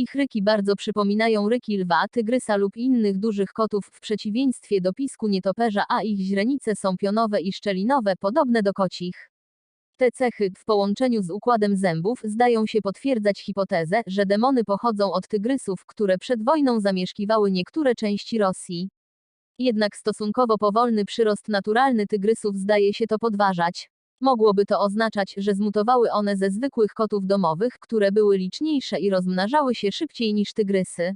Ich ryki bardzo przypominają ryki lwa, tygrysa lub innych dużych kotów w przeciwieństwie do pisku nietoperza, a ich źrenice są pionowe i szczelinowe, podobne do kocich. Te cechy, w połączeniu z układem zębów, zdają się potwierdzać hipotezę, że demony pochodzą od tygrysów, które przed wojną zamieszkiwały niektóre części Rosji. Jednak stosunkowo powolny przyrost naturalny tygrysów zdaje się to podważać. Mogłoby to oznaczać, że zmutowały one ze zwykłych kotów domowych, które były liczniejsze i rozmnażały się szybciej niż tygrysy.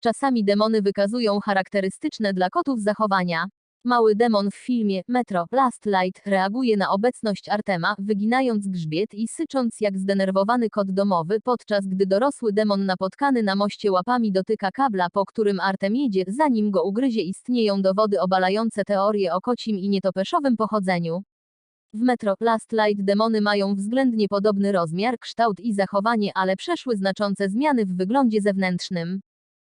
Czasami demony wykazują charakterystyczne dla kotów zachowania. Mały demon w filmie Metro Last Light reaguje na obecność Artema, wyginając grzbiet i sycząc jak zdenerwowany kot domowy, podczas gdy dorosły demon napotkany na moście łapami dotyka kabla, po którym Artem jedzie, zanim go ugryzie. Istnieją dowody obalające teorie o kocim i nietopeszowym pochodzeniu. W Metro Last Light demony mają względnie podobny rozmiar, kształt i zachowanie, ale przeszły znaczące zmiany w wyglądzie zewnętrznym.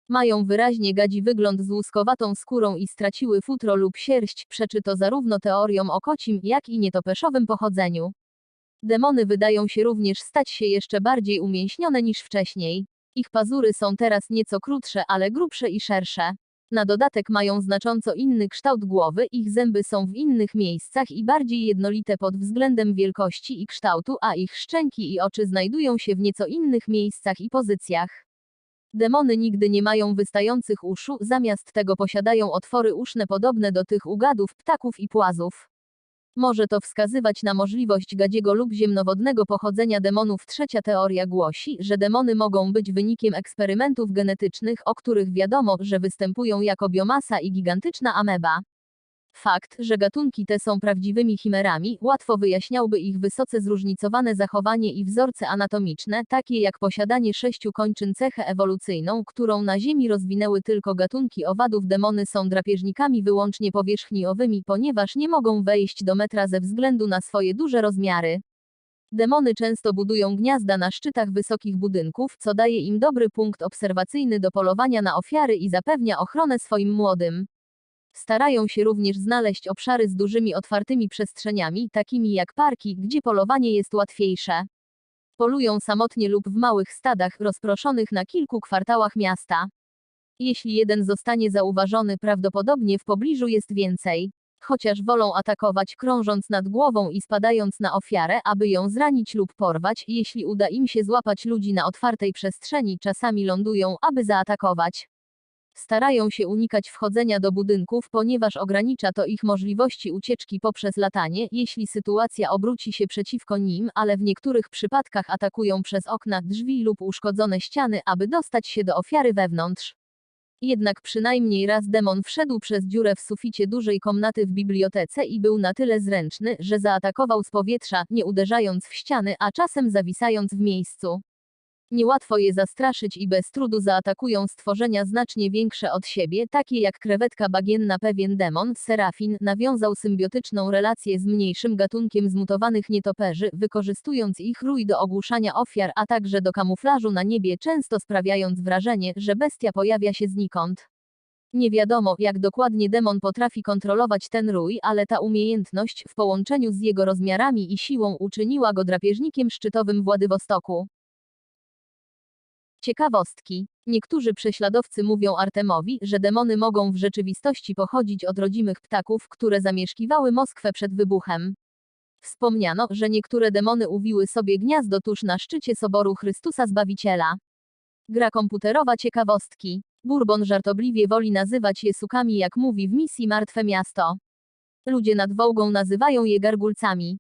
Mają wyraźnie gadzi wygląd z łuskowatą skórą i straciły futro lub sierść, przeczy to zarówno teoriom o kocim, jak i nietopeszowym pochodzeniu. Demony wydają się również stać się jeszcze bardziej umięśnione niż wcześniej. Ich pazury są teraz nieco krótsze, ale grubsze i szersze. Na dodatek mają znacząco inny kształt głowy, ich zęby są w innych miejscach i bardziej jednolite pod względem wielkości i kształtu, a ich szczęki i oczy znajdują się w nieco innych miejscach i pozycjach. Demony nigdy nie mają wystających uszu, zamiast tego posiadają otwory uszne podobne do tych u gadów, ptaków i płazów. Może to wskazywać na możliwość gadziego lub ziemnowodnego pochodzenia demonów. Trzecia teoria głosi, że demony mogą być wynikiem eksperymentów genetycznych, o których wiadomo, że występują jako biomasa i gigantyczna ameba. Fakt, że gatunki te są prawdziwymi chimerami, łatwo wyjaśniałby ich wysoce zróżnicowane zachowanie i wzorce anatomiczne, takie jak posiadanie sześciu kończyn cechę ewolucyjną, którą na Ziemi rozwinęły tylko gatunki owadów. Demony są drapieżnikami wyłącznie powierzchniowymi, ponieważ nie mogą wejść do metra ze względu na swoje duże rozmiary. Demony często budują gniazda na szczytach wysokich budynków, co daje im dobry punkt obserwacyjny do polowania na ofiary i zapewnia ochronę swoim młodym. Starają się również znaleźć obszary z dużymi otwartymi przestrzeniami, takimi jak parki, gdzie polowanie jest łatwiejsze. Polują samotnie lub w małych stadach, rozproszonych na kilku kwartałach miasta. Jeśli jeden zostanie zauważony, prawdopodobnie w pobliżu jest więcej. Chociaż wolą atakować krążąc nad głową i spadając na ofiarę, aby ją zranić lub porwać, jeśli uda im się złapać ludzi na otwartej przestrzeni, czasami lądują, aby zaatakować. Starają się unikać wchodzenia do budynków, ponieważ ogranicza to ich możliwości ucieczki poprzez latanie, jeśli sytuacja obróci się przeciwko nim, ale w niektórych przypadkach atakują przez okna, drzwi lub uszkodzone ściany, aby dostać się do ofiary wewnątrz. Jednak przynajmniej raz demon wszedł przez dziurę w suficie dużej komnaty w bibliotece i był na tyle zręczny, że zaatakował z powietrza, nie uderzając w ściany, a czasem zawisając w miejscu. Niełatwo je zastraszyć i bez trudu zaatakują stworzenia znacznie większe od siebie, takie jak krewetka bagienna. Pewien demon, Serafin, nawiązał symbiotyczną relację z mniejszym gatunkiem zmutowanych nietoperzy, wykorzystując ich rój do ogłuszania ofiar, a także do kamuflażu na niebie, często sprawiając wrażenie, że bestia pojawia się znikąd. Nie wiadomo, jak dokładnie demon potrafi kontrolować ten rój, ale ta umiejętność, w połączeniu z jego rozmiarami i siłą, uczyniła go drapieżnikiem szczytowym Władywostoku. Ciekawostki. Niektórzy prześladowcy mówią Artemowi, że demony mogą w rzeczywistości pochodzić od rodzimych ptaków, które zamieszkiwały Moskwę przed wybuchem. Wspomniano, że niektóre demony uwiły sobie gniazdo tuż na szczycie soboru Chrystusa Zbawiciela. Gra komputerowa ciekawostki. Bourbon żartobliwie woli nazywać je sukami jak mówi w misji Martwe Miasto. Ludzie nad Wołgą nazywają je gargulcami.